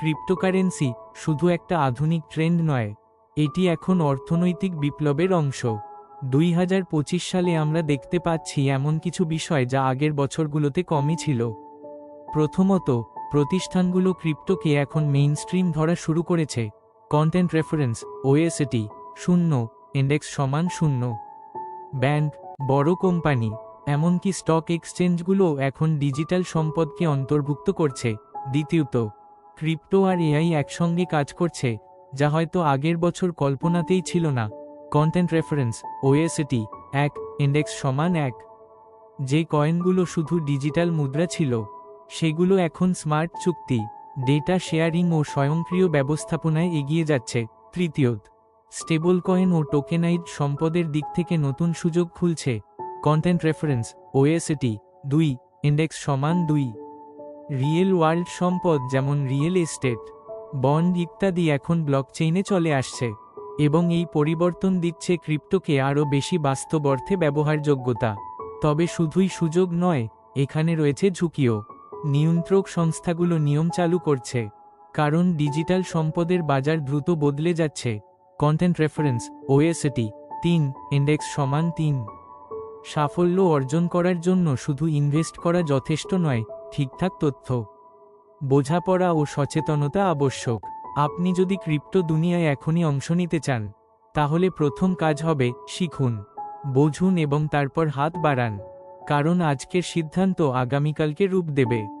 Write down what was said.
Cryptocurrency শুধু একটা আধুনিক ট্রেন্ড নয়, এটি এখন অর্থনৈতিক বিপ্লবের অংশ। দুই হাজার পঁচিশ সালে আমরা দেখতে পাচ্ছি এমন কিছু বিষয় যা আগের বছরগুলোতে কমই ছিল। প্রথমত, প্রতিষ্ঠানগুলো ক্রিপ্টোকে এখন মেইনস্ট্রিম ধরা শুরু করেছে। কন্টেন্ট রেফারেন্স ওএসএটি শূন্য ইন্ডেক্স সমান শূন্য। ব্যাংক, বড় কোম্পানি, এমনকি স্টক এক্সচেঞ্জগুলো এখন ডিজিটাল সম্পদকে অন্তর্ভুক্ত করছে। দ্বিতীয়ত ক্রিপ্টো আর এআই একসঙ্গে কাজ করছে, যা হয়তো আগের বছর কল্পনাতেই ছিল না। কন্টেন্ট রেফারেন্স ওএসএটি এক ইন্ডেক্স সমান এক। যে কয়েনগুলো শুধু ডিজিটাল মুদ্রা ছিল, সেগুলো এখন স্মার্ট চুক্তি, ডেটা শেয়ারিং ও স্বয়ংক্রিয় ব্যবস্থাপনায় এগিয়ে যাচ্ছে। তৃতীয়ত, স্টেবল কয়েন ও টোকেনাইড সম্পদের দিক থেকে নতুন সুযোগ খুলছে। কন্টেন্ট রেফারেন্স ওএসএটি দুই ইন্ডেক্স সমান দুই। রিয়েল ওয়ার্ল্ড সম্পদ যেমন রিয়েল এস্টেট, বন্ড ইত্যাদি এখন ব্লকচেইনে চলে আসছে এবং এই পরিবর্তন দিচ্ছে ক্রিপ্টোকে আরও বেশি বাস্তব অর্থে ব্যবহারযোগ্যতা। তবে শুধুই সুযোগ নয়, এখানে রয়েছে ঝুঁকিও। নিয়ন্ত্রক সংস্থাগুলো নিয়ম চালু করছে, কারণ ডিজিটাল সম্পদের বাজার দ্রুত বদলে যাচ্ছে। কন্টেন্ট রেফারেন্স ওএসএটি তিন, ইন্ডেক্স সমান তিন। সাফল্য অর্জন করার জন্য শুধু ইনভেস্ট করা যথেষ্ট নয় ঠিকঠাক তথ্য। বোঝাপড়া ও সচেতনতা আবশ্যক। আপনি যদি ক্রিপ্টো দুনিয়ায় এখনই অংশ নিতে চান, তাহলে প্রথম কাজ হবে শিখুন, বুঝুন এবং তারপর হাত বাড়ান। কারণ আজকের সিদ্ধান্ত আগামীকালকে রূপ দেবে।